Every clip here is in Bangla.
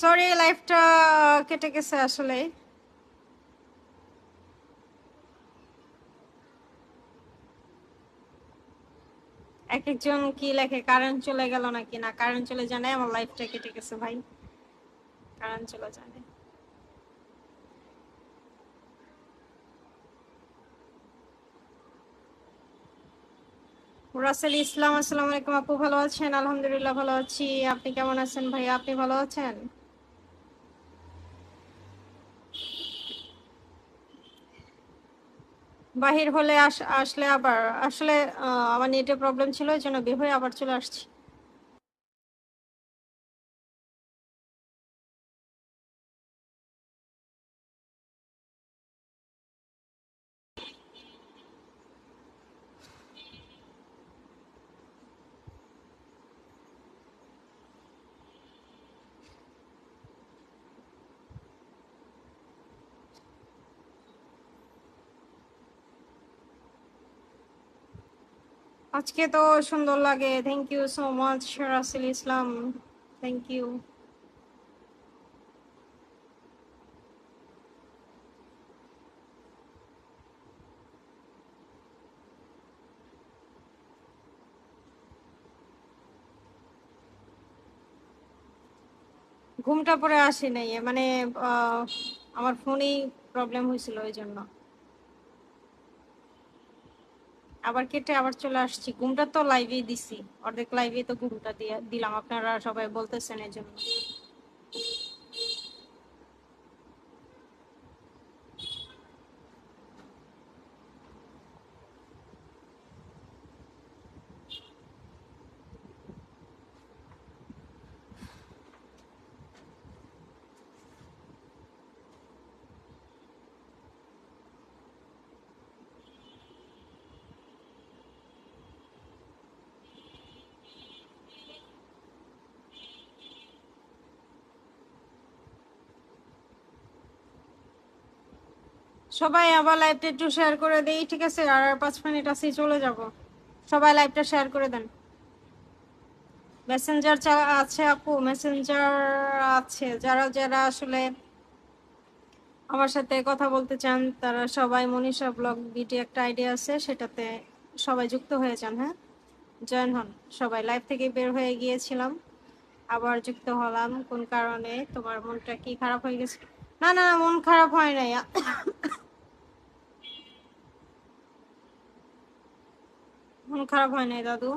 সরি লাইফটা কেটে গেছে আসলে এক একজন কি লেখে, কারেন্ট চলে গেল নাকি? না, কারেন্ট চলে জানে আমার লাইফটা কেটে গেছে ভাই। কারেন্ট চলে জানে রাসেল ইসলাম, আসসালামু আলাইকুম আপু, ভালো আছেন? আলহামদুলিল্লাহ ভালো আছি। আপনি কেমন আছেন ভাই আপনি ভালো আছেন? বাহির হলে আস- আসলে আবার, আসলে আমার নেটের প্রবলেম ছিল এই জন্য বের হয়ে আবার চলে আসছি। আজকে তো সুন্দর লাগে। Thank you so much Rasel Islam thank you ঘুমটা পরে আসি নাই। মানে আমার ফোনেই প্রবলেম হয়েছিল ওই জন্য। আবার কেটে আবার চলে আসছি। ঘুমটা তো লাইভেই দিছি। অর্ধেক লাইভে তো ঘুমটা দিয়ে দিলাম। আপনারা সবাই বলতেছেন এই সবাই আবার লাইভটা একটু শেয়ার করে দেই, ঠিক আছে? আর পাঁচ মিনিট আছে চলে যাব। সবাই লাইভটা শেয়ার করে দেন। মেসেঞ্জার আছে আপু মেসেঞ্জার আছে। যারা যারা আসলে আমার সাথে কথা বলতে চান, তারা সবাই মনীষা ব্লগ বিটি একটা আইডিয়া আছে, সেটাতে সবাই যুক্ত হয়ে যান হ্যাঁ? জয়েন হন। সবাই লাইভ থেকে বের হয়ে গিয়েছিলাম। আবার যুক্ত হলাম। কোন কারণে? তোমার মনটা কি খারাপ হয়ে গেছে? না না, মন খারাপ হয় নাই। মন খারাপ হয় নাই দাদু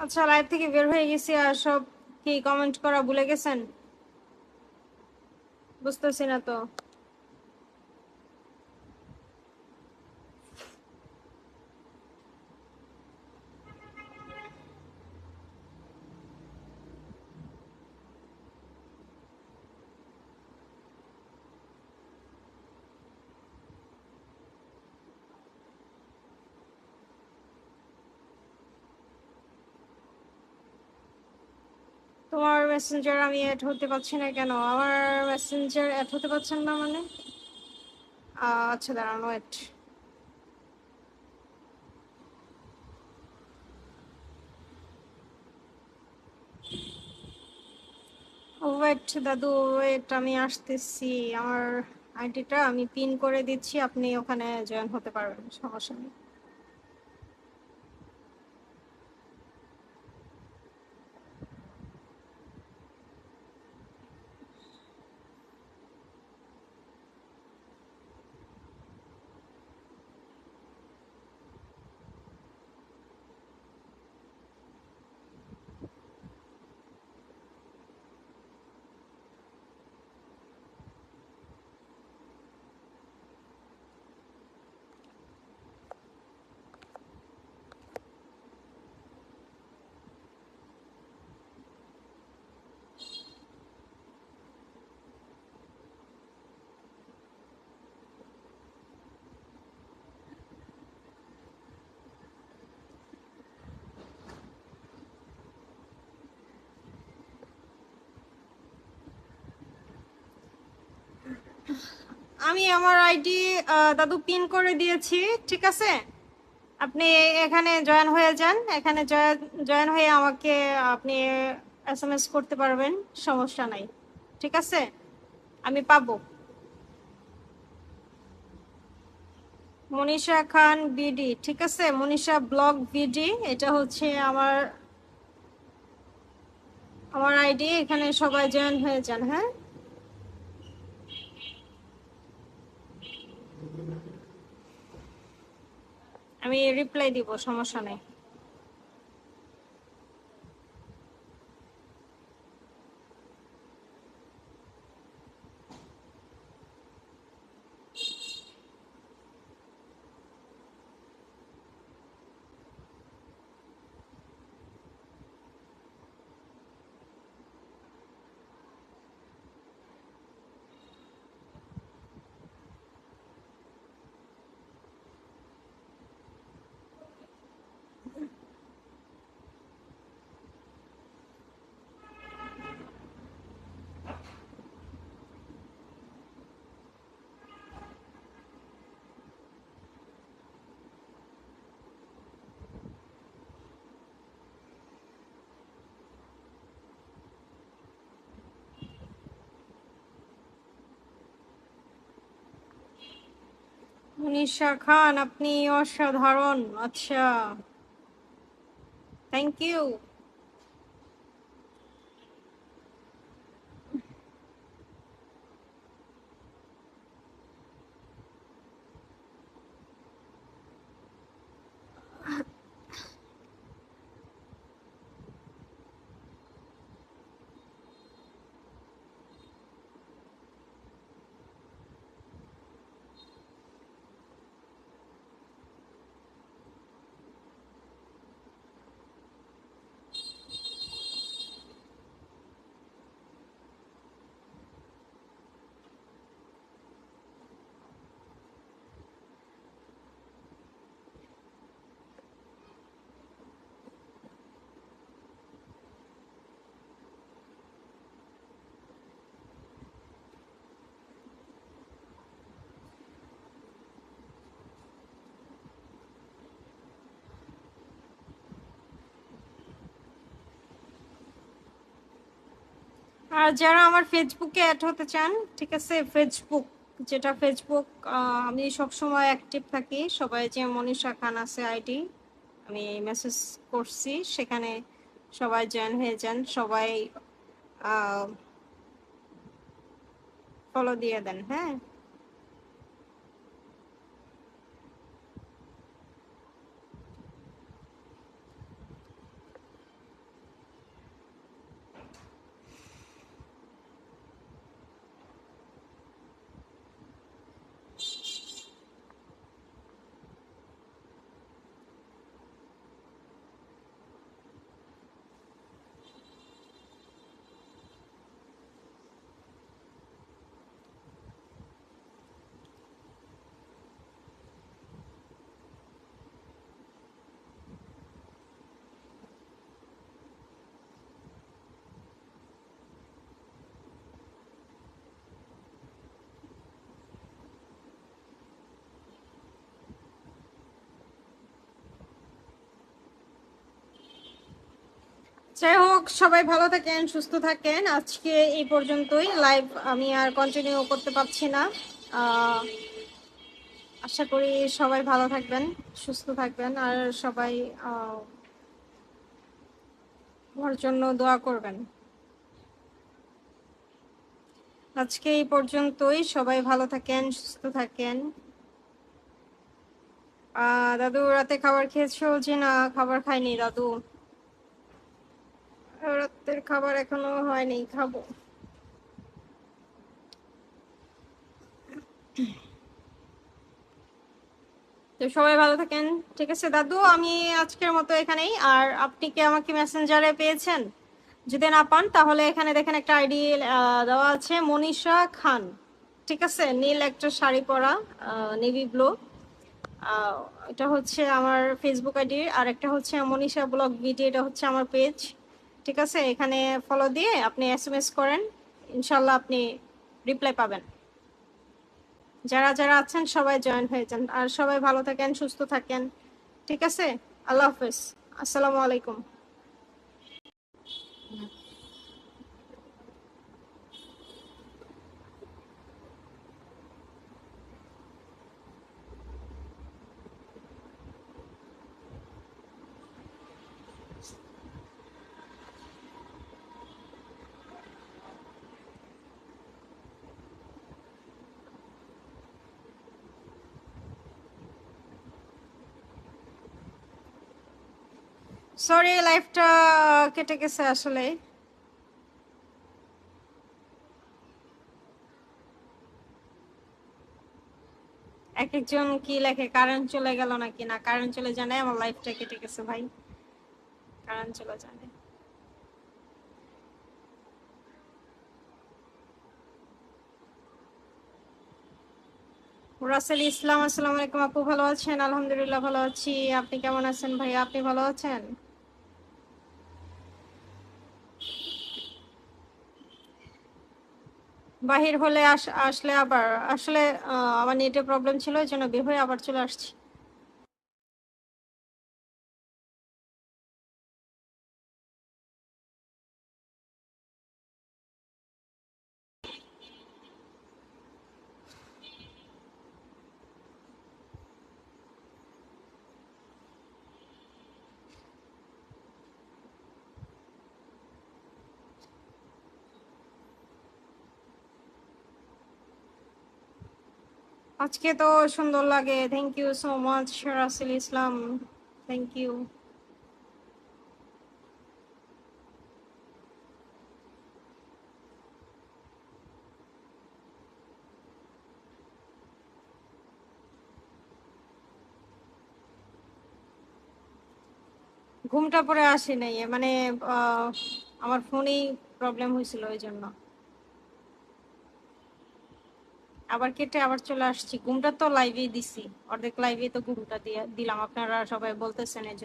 আচ্ছা লাইভ থেকে বের হয়ে গেছি আর সব কি কমেন্ট করা ভুলে গেছেন? বুঝতেছি না তো। তোমার মেসেঞ্জার আমি অ্যাড হতে পারছি না কেন? আমার মেসেঞ্জার অ্যাড হতে পারছেন না মানে? আচ্ছা দাঁড়ানো ওয়েট ওয়েট দাদু ওয়েট আমি আসতেছি। আমার আইডিটা আমি পিন করে দিচ্ছি, আপনি ওখানে জয়েন হতে পারবেন, সমস্যা নেই। আমি আমার আইডি দাদু পিন করে দিয়েছি, ঠিক আছে? আপনি এখানে জয়েন হয়ে যান, এখানে জয়েন হয়ে আমাকে, আপনি এস এম এস করতে পারবেন, সমস্যা নাই, ঠিক আছে? আমি পাবো। মনীষা খান বিডি ঠিক আছে? মনীষা ব্লগ বিডি এটা হচ্ছে আমার আমার আইডি এখানে সবাই জয়েন হয়ে যান হ্যাঁ? আমি রিপ্লাই দিব সমস্যা নেই। মনীষা খান আপনি অসাধারণ। আচ্ছা। থ্যাংক ইউ যারা আমার ফেসবুকে অ্যাড হতে চান, ঠিক আছে? ফেসবুক যেটা ফেসবুক আমি সবসময় অ্যাক্টিভ থাকি। সবাই যে মনীষা খান আছে আইডি আমি মেসেজ করছি। সেখানে সবাই জয়েন হয়ে যান। সবাই ফলো দিয়ে দেন হ্যাঁ? যাই হোক, সবাই ভালো থাকেন, সুস্থ থাকেন। আজকে এই পর্যন্তই। লাইভ আমি আর কন্টিনিউ করতে পারছি না। আশা করি সবাই ভালো থাকবেন, সুস্থ থাকবেন আর সবাই আমার জন্য দোয়া করবেন। আজকে এই পর্যন্তই। সবাই ভালো থাকেন, সুস্থ থাকেন। দাদু, রাতে খাবার খেয়েছো? যে না, খাবার খাইনি দাদু। রাতের খাবার এখনও হয়নি, খাব। তো সবাই ভালো থাকেন। ঠিক আছে, দাদু, আমি আজকের মতো এখানেই। আর আপনি কি আমাকে মেসেঞ্জারে পেয়েছেন? যদি না পান, তাহলে এখানে দেখেন একটা আইডি দেওয়া আছে, মনীষা খান। ঠিক আছে, নীল একটা শাড়ি পরা নেভি ব্লু এটা হচ্ছে আমার ফেসবুক আইডি, আর একটা হচ্ছে মনীষা ব্লগ ভিডিও এটা হচ্ছে আমার পেজ ঠিক আছে? এখানে ফলো দিয়ে আপনি এস এম এস করেন ইনশাল্লাহ আপনি রিপ্লাই পাবেন। যারা যারা আছেন, সবাই জয়েন হয়ে যান। আর সবাই ভালো থাকেন, সুস্থ থাকেন। ঠিক আছে? আল্লাহ হাফেজ। আসসালামু আলাইকুম। সরি লাইফটা কেটে গেছে আসলে এক একজন কি লেখে, কারেন্ট চলে গেল নাকি না? কারেন্ট চলে জানে, আমার লাইফটা কেটে গেছে ভাই। কারেন্ট চলে জানে। রাসেল ইসলাম, আসসালামু আলাইকুম আপু, ভালো আছেন? আলহামদুলিল্লাহ ভালো আছি। আপনি কেমন আছেন ভাই আপনি ভালো আছেন? বাহির হলে আস, আসলে আবার, আসলে আমার নেটে প্রবলেম ছিল এই জন্য বের হয়ে আবার চলে আসছি। আজকে তো সুন্দর লাগে। Thank you so much Rasel Islam thank you ঘুমটা পরে আসি নাই। মানে আমার ফোনেই প্রবলেম হয়েছিল ওই জন্য। আবার কেটে আবার চলে আসছি। ঘুমটা তো লাইভেই দিছি। অর্ধেক লাইভে তো ঘুমটা দিয়ে দিলাম। আপনারা সবাই বলতেছেন এই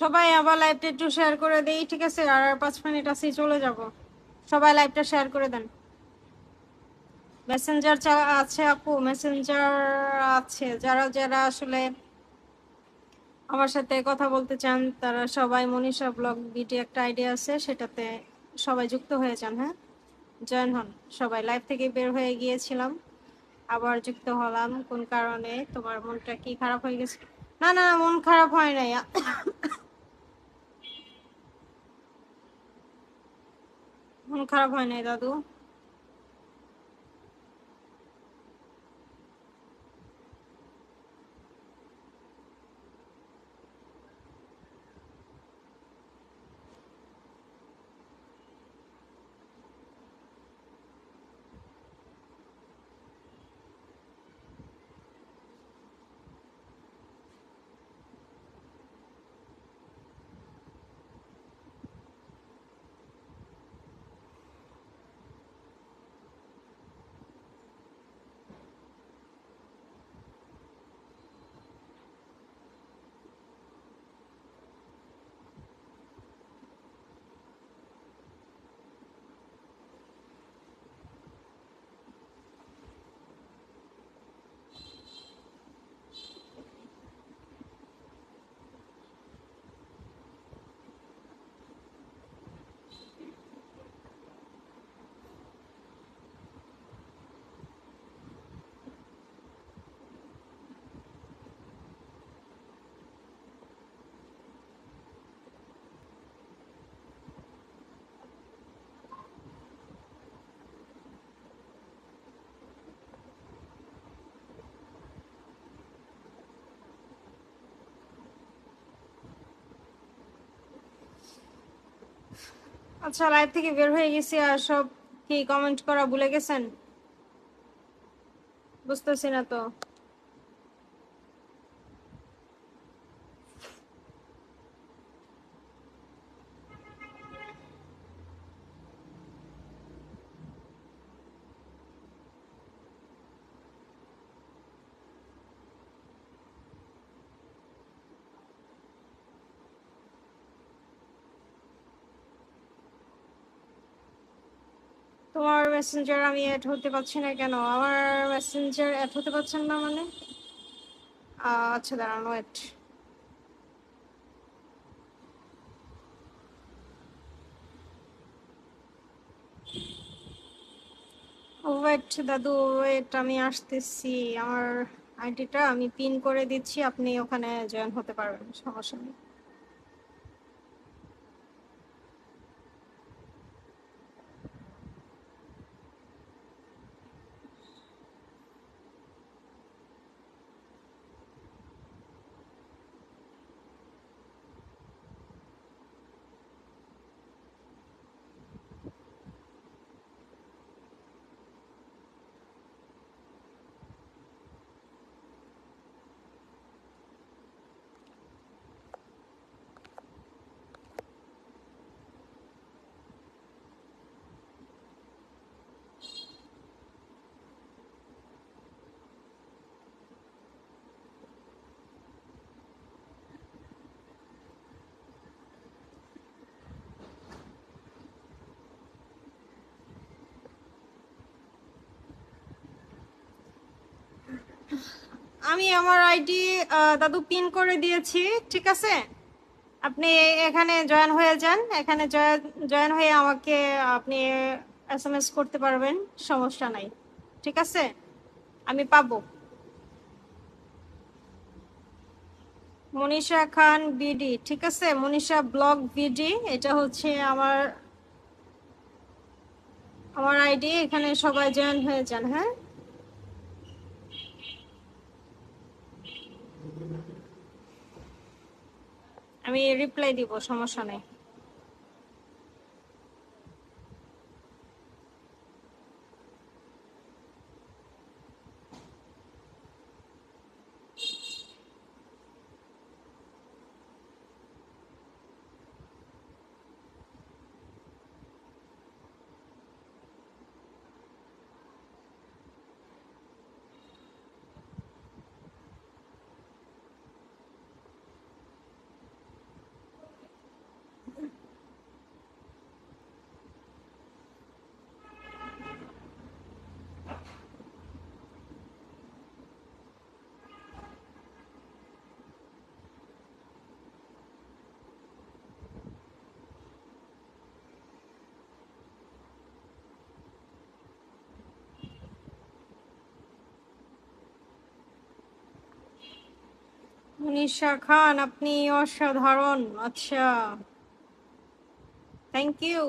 সবাই আবার লাইভটা একটু শেয়ার করে দেই, ঠিক আছে? আর পাঁচ মিনিট আছে চলে যাব। সবাই লাইভটা শেয়ার করে দেন। মেসেঞ্জার আছে আপু মেসেঞ্জার আছে। যারা যারা আসলে আমার সাথে কথা বলতে চান, তারা সবাই মনীষা ব্লগ বিটি একটা আইডিয়া আছে, সেটাতে সবাই যুক্ত হয়ে যান হ্যাঁ? জয়েন হন। সবাই লাইভ থেকে বের হয়ে গিয়েছিলাম, আবার যুক্ত হলাম। কোন কারণে? তোমার মনটা কি খারাপ হয়ে গেছে? না না, মন খারাপ হয় নাই। মন খারাপ হয় নাই দাদু আচ্ছা লাইভ থেকে বের হয়ে গেছি আর সব কি কমেন্ট করা ভুলে গেছেন? বুঝতেছি না তো। তোমার মেসেঞ্জার আমি অ্যাড হতে পারছি না কেন? আমার মেসেঞ্জার অ্যাড হতে পারছেন না মানে? আচ্ছা দাঁড়ানো ওয়েট ওয়েট দাদু ওয়েট আমি আসতেছি। আমার আইডিটা আমি পিন করে দিচ্ছি, আপনি ওখানে জয়েন হতে পারবেন, সমস্যা নেই। আমি আমার আইডি দাদু পিন করে দিয়েছি, ঠিক আছে? আপনি এখানে জয়েন হয়ে যান, এখানে জয়েন হয়ে আমাকে আপনি এস এম এস করতে পারবেন, সমস্যা নাই, ঠিক আছে? আমি পাবো। মনীষা খান বিডি, ঠিক আছে? মনীষা ব্লগ বিডি, এটা হচ্ছে আমার আমার আইডি, এখানে সবাই জয়েন হয়ে যান হ্যাঁ? আমি রিপ্লাই দিব সমস্যা নেই। মনীষা খান আপনি অসাধারণ আচ্ছা। থ্যাংক ইউ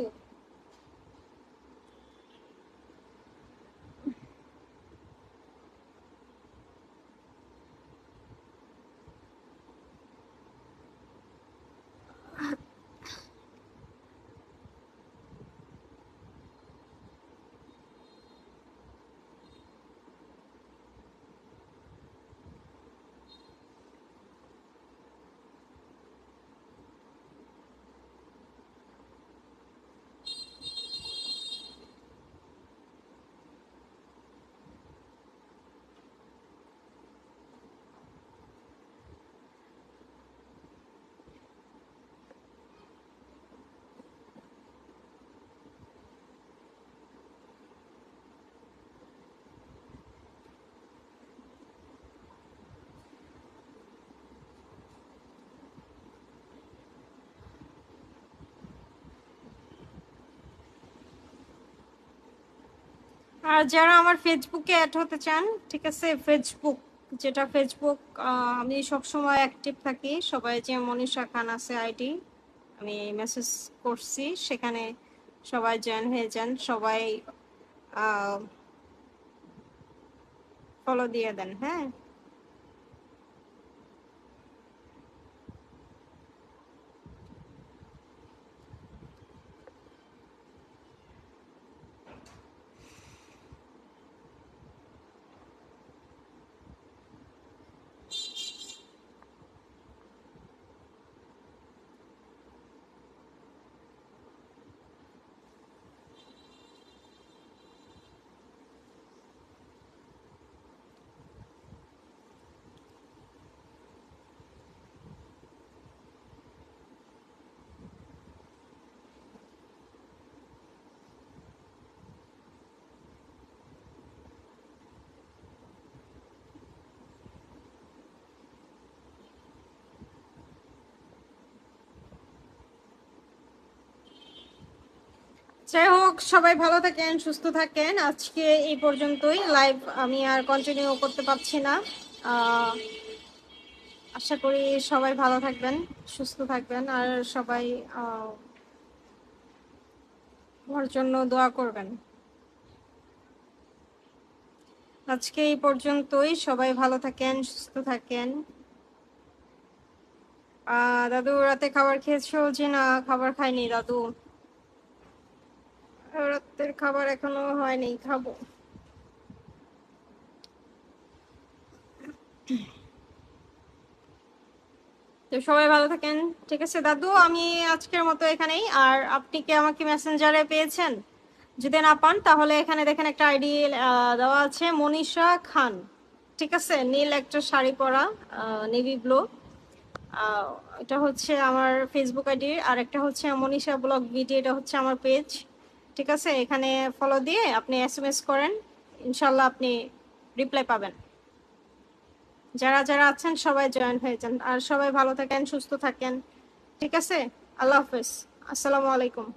আর যারা আমার ফেসবুকে অ্যাড হতে চান, ঠিক আছে? ফেসবুক যেটা ফেসবুক আমি সবসময় অ্যাক্টিভ থাকি। সবাই যে মনীষা খান আছে আইডি আমি মেসেজ করছি। সেখানে সবাই জয়েন হয়ে যান। সবাই ফলো দিয়ে দেন হ্যাঁ? যাই হোক, সবাই ভালো থাকেন, সুস্থ থাকেন। আজকে এই পর্যন্তই। লাইভ আমি আর কন্টিনিউ করতে পারছি না। আশা করি সবাই ভালো থাকবেন, সুস্থ থাকবেন, আর সবাই আমার জন্য দোয়া করবেন। আজকে এই পর্যন্তই। সবাই ভালো থাকেন, সুস্থ থাকেন। দাদু, রাতে খাবার খেয়েছো? যে না, খাবার খাইনি, দাদু। রাতের খাবার এখনও হয়নি, খাব। তো সবাই ভালো থাকেন, ঠিক আছে? দাদু, আমি আজকের মতো এখানেই, আর আপনি কি আমাকে মেসেঞ্জারে পেয়েছেন? যদি না পান, তাহলে এখানে দেখেন একটা আইডি দেওয়া আছে, মনীষা খান। ঠিক আছে? নীল একটা শাড়ি পরা নেভি ব্লু এটা হচ্ছে আমার ফেসবুক আইডি, আর একটা হচ্ছে মনীষা ব্লগ ভিডিও, এটা হচ্ছে আমার পেজ ঠিক আছে, এখানে ফলো দিয়ে আপনি এস এম এস করেন ইনশাল্লাহ আপনি রিপ্লাই পাবেন। যারা যারা আছেন, সবাই জয়েন হয়ে যান। আর সবাই ভালো থাকেন, সুস্থ থাকেন। ঠিক আছে? আল্লাহ হাফেজ। আসসালামু আলাইকুম।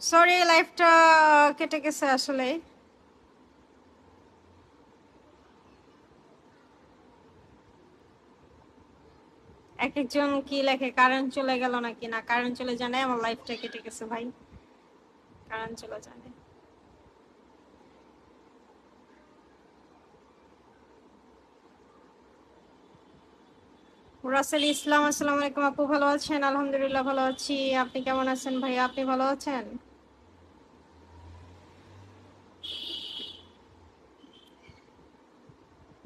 সরি লাইফটা কেটে গেছে আসলে। এক একজন কি লেখে, কারেন্ট চলে গেল নাকি না? কারেন্ট চলে জানে, আমার লাইফটা কেটে গেছে ভাই। কারেন্ট চলে জানে। রাসেল ইসলাম, আসসালামু আলাইকুম আপু, ভালো আছেন? আলহামদুলিল্লাহ ভালো আছি। আপনি কেমন আছেন ভাই আপনি ভালো আছেন?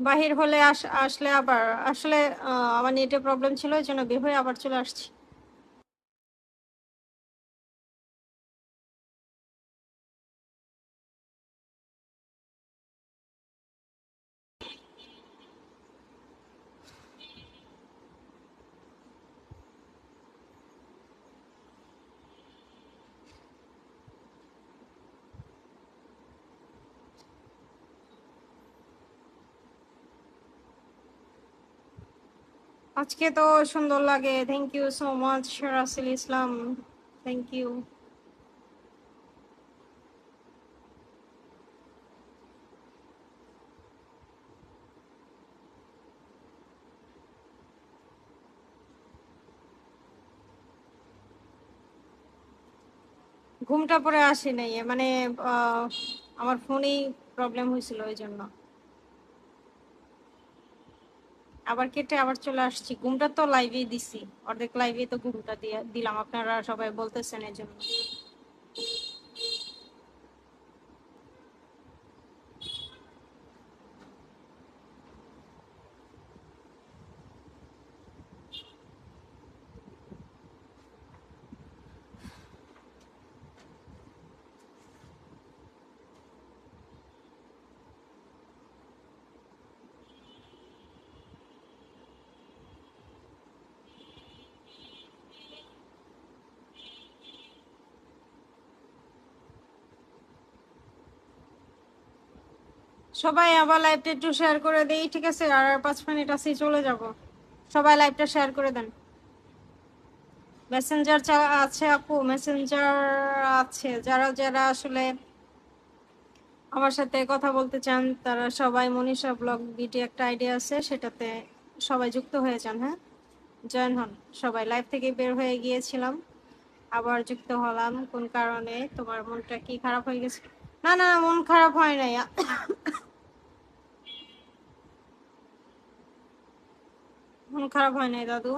বাহির হলে আস, আসলে আবার, আসলে আমার নেটের প্রবলেম ছিল, ওই জন্য বের হয়ে আবার চলে আসছি। আজকে তো সুন্দর লাগে। Thank you so much Rasel Islam thank you ঘুমটা পরে আসে নাই। মানে আমার ফোনেই প্রবলেম হয়েছিল ওই জন্য। আবার কেটে আবার চলে আসছি। ঘুমটা তো লাইভে দিছি। অর্ধেক লাইভে তো ঘুমটা দিয়ে দিলাম। আপনারা সবাই বলতেছেন এই জন্য। সবাই আবার লাইভটা একটু শেয়ার করে দেই, ঠিক আছে? আর পাঁচ মিনিট আছে চলে যাব। সবাই লাইভটা শেয়ার করে দেন। মেসেঞ্জার আছে আপু মেসেঞ্জার আছে। যারা যারা আসলে আমার সাথে কথা বলতে চান, তারা সবাই মনীষা ব্লগ বিটি একটা আইডিয়া আছে, সেটাতে সবাই যুক্ত হয়ে যান হ্যাঁ? জয়েন হন। সবাই লাইভ থেকে বের হয়ে গিয়েছিলাম, আবার যুক্ত হলাম। কোন কারণে? তোমার মনটা কি খারাপ হয়ে গেছে? না না, মন খারাপ হয় নাই। মন খারাপ হয় নাই দাদু